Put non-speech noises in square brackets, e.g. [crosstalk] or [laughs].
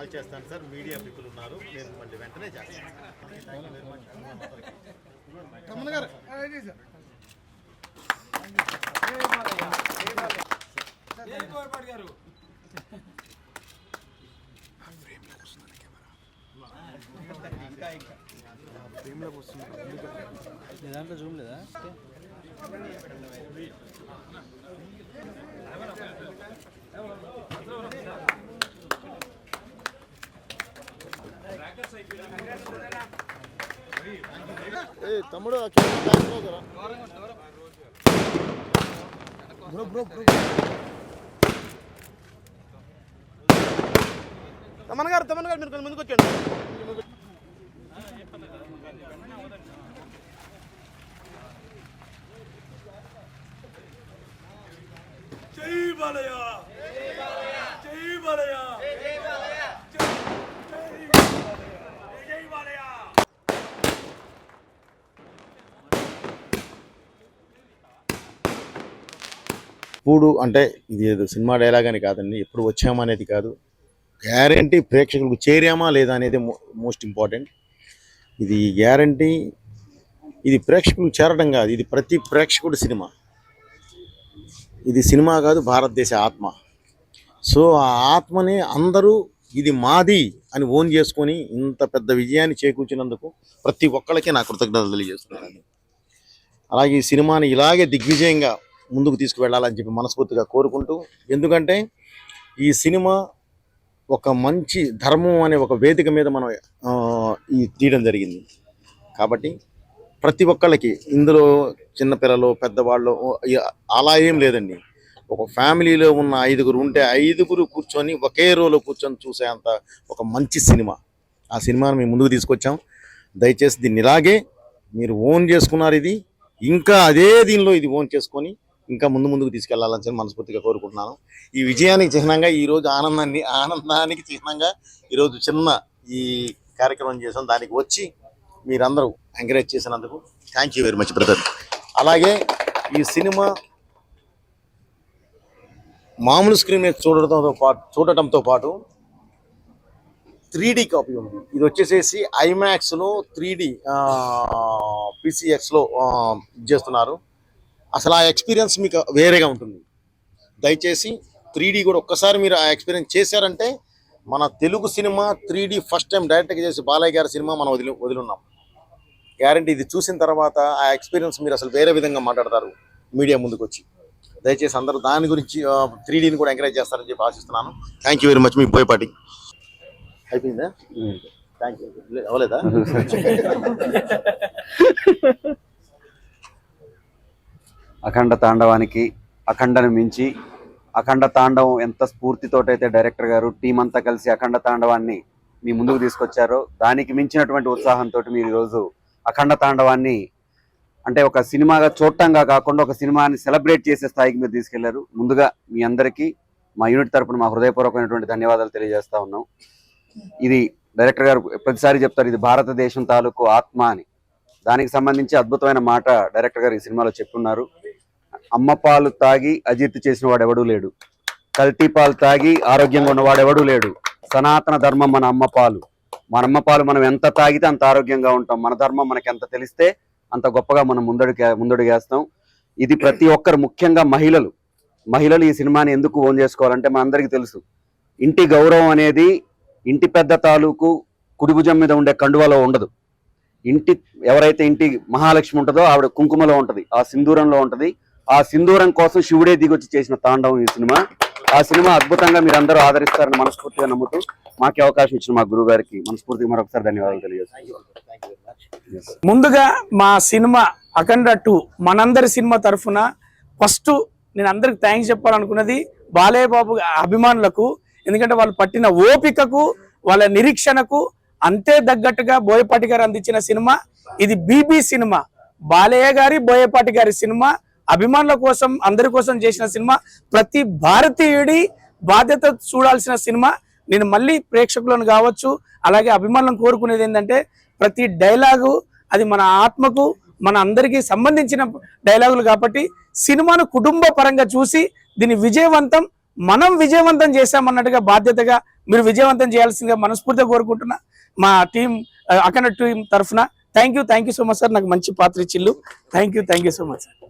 Call చేస్తాను sir. Media people ఉన్నారు. నేను మళ్ళీ వెంటనే చేస్తాను. దాంట్లో జూమ్ లేదా? తమ్ముడు తమన్ గారు తమన్ గారు మీరు కొంచెం ముందుకు వచ్చాడు జై బాలయ్య. జై బాలయ్య. పూడు అంటే ఇది ఏదో సినిమా డైలాగ్ అని కాదండి ఎప్పుడు వచ్చామా అనేది కాదు. గ్యారంటీ ప్రేక్షకులకు చేరామా లేదా అనేది మోస్ట్ ఇంపార్టెంట్ ఇది గ్యారంటీ ఇది ప్రేక్షకులు చేరడం కాదు ఇది ప్రతి ప్రేక్షకుడు సినిమా. ఇది సినిమా కాదు భారతదేశ ఆత్మ. సో ఆ ఆత్మని అందరూ ఇది మాది అని ఓన్ చేసుకొని ఇంత పెద్ద విజయాన్ని చేకూర్చినందుకు ప్రతి ఒక్కళ్ళకి నా కృతజ్ఞతలు తెలియజేస్తున్నానండి. అలాగే ఈ సినిమాని ఇలాగే దిగ్విజయంగా ముందుకు తీసుకువెళ్ళాలని చెప్పి మనస్ఫూర్తిగా కోరుకుంటూ ఎందుకంటే ఈ సినిమా ఒక మంచి ధర్మం అనే ఒక వేదిక మీద మనం ఈ తీయడం జరిగింది. కాబట్టి ప్రతి ఒక్కళ్ళకి ఇందులో చిన్నపిల్లలు పెద్దవాళ్ళు అలా ఏం లేదండి. ఒక ఫ్యామిలీలో ఉన్న ఐదుగురు ఉంటే ఐదుగురు కూర్చొని ఒకే రోలో కూర్చొని చూసేంత ఒక మంచి సినిమా. ఆ సినిమాను మేము ముందుకు తీసుకొచ్చాం. దయచేసి దీన్ని ఇలాగే మీరు ఓన్ చేసుకున్నారు ఇది. ఇంకా అదే దీనిలో ఇది ఓన్ చేసుకొని ఇంకా ముందు ముందుకు తీసుకెళ్ళాలని చెప్పి మనస్ఫూర్తిగా కోరుకుంటున్నాను. ఈ విజయానికి చిహ్నంగా ఈరోజు ఆనందాన్ని ఆనందానికి చిహ్నంగా ఈరోజు చిన్న ఈ కార్యక్రమం చేసాం. దానికి వచ్చి మీరందరూ ఎంకరేజ్ చేసినందుకు thank you very much brother అలాగే ఈ సినిమా మామూలు స్క్రీన్ మీద చూడటంతో పాటు చూడటంతో పాటు త్రీ డి కాపీ ఉంది. ఇది వచ్చేసేసి ఐమాక్స్లో త్రీ డి పిసిఎక్స్లో చేస్తున్నారు. అసలు ఆ ఎక్స్పీరియన్స్ మీకు వేరేగా ఉంటుంది. దయచేసి త్రీ డి కూడా ఒక్కసారి మీరు ఆ ఎక్స్పీరియన్స్ చేశారంటే మన Telugu cinema three first time డైరెక్ట్గా చేసి బాలయ్య గారి సినిమా మనం వదిలి వదిలిన్నాం. గ్యారంటీ ఇది చూసిన తర్వాత ఆ ఎక్స్పీరియన్స్ మీరు అసలు వేరే విధంగా మాట్లాడతారు మీడియా ముందుకు వచ్చి దయచేసి అందరూ దాని గురించి త్రీ డీని కూడా ఎంకరేజ్ చేస్తారని చెప్పి ఆశిస్తున్నాను. థ్యాంక్ యూ వెరీ మచ్ మీ పోయేపాటి అయిపోయిందా? థ్యాంక్ యూ అవ్వలేదా? [laughs] అఖండ తాండవానికి అఖండను మించి అఖండ తాండవం ఎంత స్ఫూర్తితోటైతే డైరెక్టర్ గారు టీం అంతా కలిసి అఖండ తాండవాన్ని మీ ముందుకు తీసుకొచ్చారో దానికి మించినటువంటి ఉత్సాహంతో మీరు ఈరోజు అఖండ తాండవాన్ని అంటే ఒక సినిమాగా చూడటంగా కాకుండా ఒక సినిమాని సెలబ్రేట్ చేసే స్థాయికి మీరు తీసుకెళ్ళారు. ముందుగా మీ అందరికీ మా యూనిట్ తరపున మా హృదయపూర్వకమైనటువంటి ధన్యవాదాలు తెలియజేస్తా ఉన్నాం. ఇది డైరెక్టర్ గారు ప్రతిసారి చెప్తారు ఇది భారతదేశం తాలూకు ఆత్మ అని. దానికి సంబంధించి అద్భుతమైన మాట డైరెక్టర్ గారు ఈ సినిమాలో చెప్పున్నారు. అమ్మ పాలు తాగి అజీర్తి చేసిన వాడెవడూ లేడు. కల్తీ పాలు తాగి ఆరోగ్యంగా ఉన్నవాడెవడూ లేడు. సనాతన ధర్మం మన అమ్మ పాలు. మన అమ్మ పాలు మనం ఎంత తాగితే అంత ఆరోగ్యంగా ఉంటాం. మన ధర్మం మనకి ఎంత తెలిస్తే అంత గొప్పగా మనం ముందడుగే ముందడుగేస్తాం. ఇది ప్రతి ఒక్కరు ముఖ్యంగా మహిళలు. మహిళలు ఈ సినిమాని ఎందుకు ఓన్ చేసుకోవాలంటే మనందరికీ తెలుసు. ఇంటి గౌరవం అనేది ఇంటి పెద్ద తాలూకు కుడిభుజం మీద ఉండే కండువలో ఉండదు. ఇంటి ఎవరైతే ఇంటి మహాలక్ష్మి ఉంటుందో ఆవిడ కుంకుమలో ఉంటుంది. ఆ సింధూరంలో ఉంటుంది. ఆ సింధూరం కోసం శివుడే దిగొచ్చి చేసిన తాండవం ఈ సినిమా. ఆ సినిమా అద్భుతంగా మీరు అందరూ ఆదరిస్తారని మనస్ఫూర్తిగా నమ్ముతూ మాకు అవకాశం ఇచ్చిన మా గురువు గారికి మనస్ఫూర్తిగా మరొకసారి ధన్యవాదాలు తెలియజేస్తాను ముందుగా మా సినిమా అఖండ టూ మనందరి సినిమా తరఫున ఫస్ట్ నేను అందరికి థ్యాంక్స్ చెప్పాలనుకున్నది బాలయ్య బాబు అభిమానులకు ఎందుకంటే వాళ్ళు పట్టిన ఓపికకు వాళ్ళ నిరీక్షణకు అంతే తగ్గట్టుగా బోయపాటి గారు అందించిన సినిమా. ఇది బీబీ సినిమా. బాలయ్య గారి బోయపాటి గారి సినిమా. అభిమానుల కోసం అందరి కోసం చేసిన సినిమా ప్రతి భారతీయుడి బాధ్యత చూడాల్సిన సినిమా. నేను మళ్ళీ ప్రేక్షకులను కావచ్చు అలాగే అభిమానులను కోరుకునేది ఏంటంటే ప్రతి డైలాగు అది మన ఆత్మకు మన అందరికీ సంబంధించిన డైలాగులు కాబట్టి సినిమాను కుటుంబ పరంగా చూసి దీన్ని విజయవంతం మనం విజయవంతం చేశామన్నట్టుగా బాధ్యతగా మీరు విజయవంతం చేయాల్సిందిగా మనస్ఫూర్తిగా కోరుకుంటున్నా. మా టీం అఖండ టీం తరఫున thank you thank you so much sir నాకు మంచి పాత్ర ఇచ్చిల్లు thank you thank you so much sir